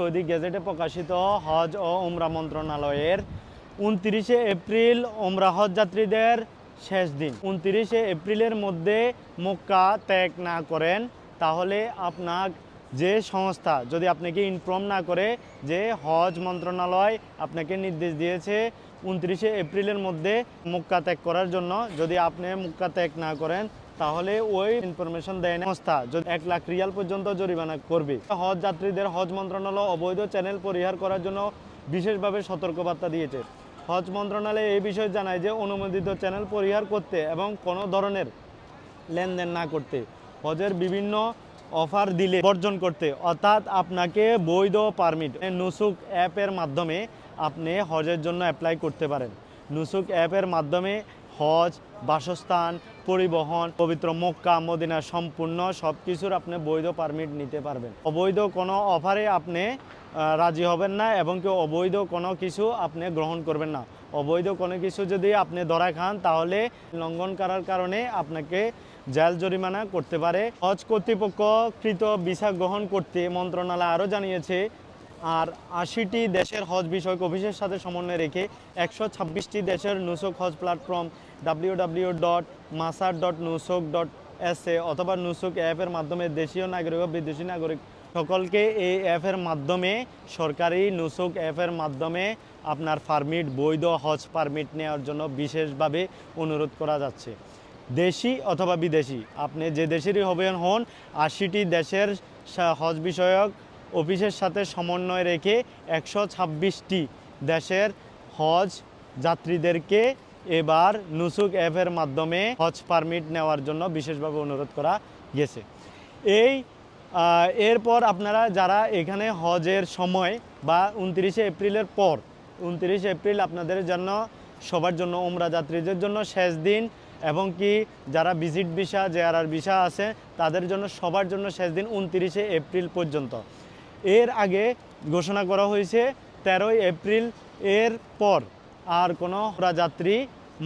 Saudi গেজেটে প্রকাশিত হজ ও উমরা মন্ত্রণালয়ের উনত্রিশে এপ্রিল ওমরা হজ যাত্রীদের শেষ দিন। উনত্রিশে এপ্রিলের মধ্যে মক্কা ত্যাগ না করেন, তাহলে আপনার যে সংস্থা, যদি আপনাকে ইনফর্ম না করে যে হজ মন্ত্রণালয় আপনাকে নির্দেশ দিয়েছে, উনত্রিশে এপ্রিলের মধ্যে মুক্কা ত্যাগ করার জন্য যদি আপনি মুক্কা ত্যাগ না করেন তাহলে ওই ইনফরমেশন দেয় না। সংস্থা যদি এক লাখ রিয়াল পর্যন্ত জরিমানা করবে। হজ যাত্রীদের হজ মন্ত্রণালয় অবৈধ চ্যানেল পরিহার করার জন্য বিশেষভাবে সতর্কবার্তা দিয়েছে। হজ মন্ত্রণালয় এই বিষয়ে জানায় যে, অনুমোদিত চ্যানেল পরিহার করতে এবং কোনো ধরনের লেনদেন না করতে হজের বিভিন্ন অফার দিলে বর্জন করতে। অর্থাৎ আপনাকে বৈধ পারমিট নুসুক অ্যাপের মাধ্যমে আপনি হজের জন্য অ্যাপ্লাই করতে পারেন। নুসুক অ্যাপের মাধ্যমে হজ, বাসস্থান, পরিবহন, পবিত্র মক্কা, মদিনা সম্পূর্ণ সব কিছুর আপনি বৈধ পারমিট নিতে পারবেন। অবৈধ কোনো অফারে আপনি রাজি হবেন না এবং কি অবৈধ কোনো কিছু আপনি গ্রহণ করবেন না। অবৈধ কোনো কিছু যদি আপনি ধরা খান, তাহলে লঙ্ঘন করার কারণে আপনাকে জেল জরিমানা করতে পারে। হজ কর্তৃপক্ষ কৃত ভিসা গ্রহণ করতে মন্ত্রণালয় আরও জানিয়েছে আর আশিটি দেশের হজ বিষয়ক অফিসের সাথে সমন্বয় রেখে একশো ছাব্বিশটি দেশের Nusuk Hodge platform W W dot Masar dot Nusuk dot S A অথবা নুসক অ্যাপের মাধ্যমে দেশীয় নাগরিক ও বিদেশি নাগরিক। সকলকে এই অ্যাপের মাধ্যমে, সরকারি নুসুক অ্যাপের মাধ্যমে আপনার পারমিট, বৈধ হজ পারমিট নেওয়ার জন্য বিশেষভাবে অনুরোধ করা যাচ্ছে। দেশি অথবা বিদেশি, আপনি যে দেশেরই হবেন হন, আশিটি দেশের হজ বিষয়ক অফিসের সাথে সমন্বয় রেখে একশো ছাব্বিশটি দেশের হজ যাত্রীদেরকে এবার নুসুক অ্যাপের মাধ্যমে হজ পারমিট নেওয়ার জন্য বিশেষভাবে অনুরোধ করা গেছে। এই এরপর আপনারা যারা এখানে হজের সময় বা উনত্রিশে এপ্রিলের পর, উনত্রিশে এপ্রিল আপনাদের জন্য, সবার জন্য ওমরা যাত্রীদের জন্য শেষ দিন এবং কি যারা ভিজিট ভিসা, জেআরআর ভিসা আছে, তাদের জন্য সবার জন্য শেষ দিন উনত্রিশে এপ্রিল পর্যন্ত। এর আগে ঘোষণা করা হয়েছে তেরোই এপ্রিল এর পর আর কোনো যাত্রী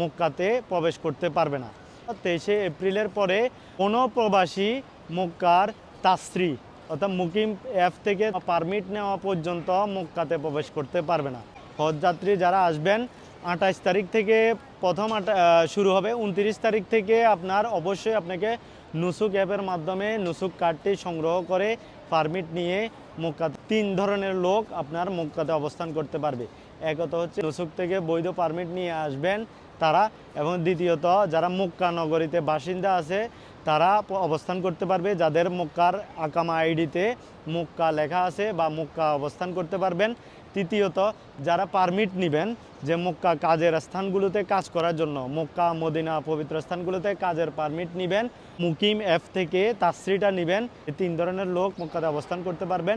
মক্কাতে প্রবেশ করতে পারবে না। তেইশে এপ্রিলের পরে কোনো প্রবাসী মক্কার তাস্ত্রী অর্থাৎ মুকিম অ্যাপ থেকে পারমিট নেওয়া পর্যন্ত মক্কাতে প্রবেশ করতে পারবে না। হজযাত্রী যারা আসবেন আঠাশ তারিখ থেকে প্রথম শুরু হবে। উনত্রিশ তারিখ থেকে আপনার অবশ্যই আপনাকে নুসুক অ্যাপের মাধ্যমে নুসুক কার্ডটি সংগ্রহ করে পারমিট নিয়ে মক্কা তিন ধরনের লোক আপনার মক্কাতে অবস্থান করতে পারবে। একত হচ্ছে নসুক থেকে বৈধ পারমিট নিয়ে আসবেন তারা এবং দ্বিতীয়ত যারা মক্কা নগরীতে বাসিন্দা আছে, তারা অবস্থান করতে পারবে। যাদের মক্কার আকামা আইডিতে মক্কা লেখা আছে বা মক্কা অবস্থান করতে পারবেন। তৃতীয়ত, যারা পারমিট নেবেন যে মক্কা কাজের স্থানগুলোতে কাজ করার জন্য, মক্কা, মদিনা পবিত্র স্থানগুলোতে কাজের পারমিট নেবেন, মুকিম অ্যাপ থেকে তাসরিটা নেবেন, এই তিন ধরনের লোক মক্কাতে অবস্থান করতে পারবেন।